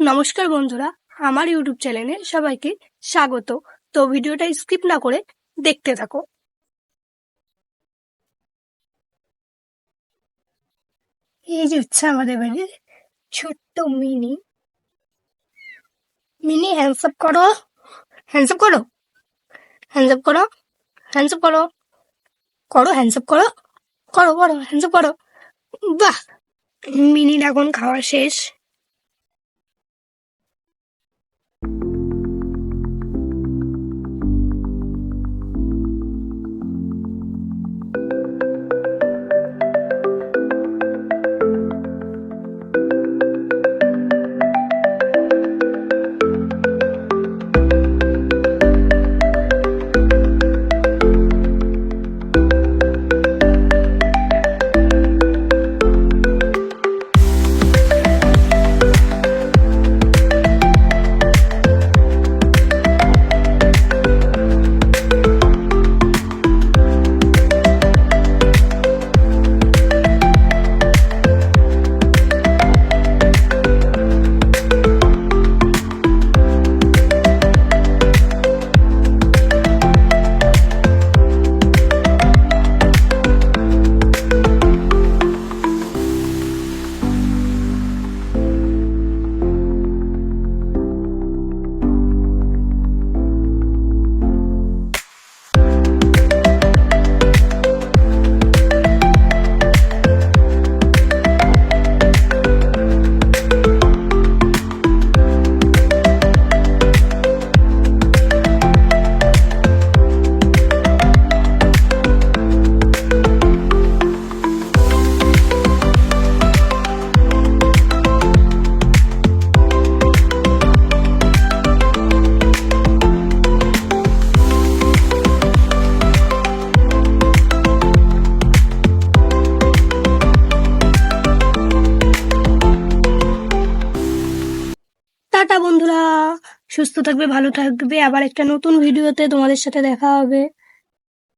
নমস্কার বন্ধুরা, আমার ইউটিউব চ্যানেলে সবাইকে স্বাগত। তো ভিডিওটা স্কিপ না করে দেখতে থাকো। এই যে হচ্ছে আমাদের বাড়ির ছোট্ট মিনি। মিনি হ্যান্ডসাপ করো। হ্যান্ডসাপ করো। হ্যান্ডসাপ করো। হ্যান্ডসাপ করো। করো হ্যান্ডসাপ করো। করো করো হ্যান্ডসাপ করো। বাহ! মিনির এখন খাওয়া শেষ। you টাটা বন্ধুরা। সুস্থ থাকবে ভালো থাকবে। আবার একটা নতুন ভিডিওতে তোমাদের সাথে দেখা হবে।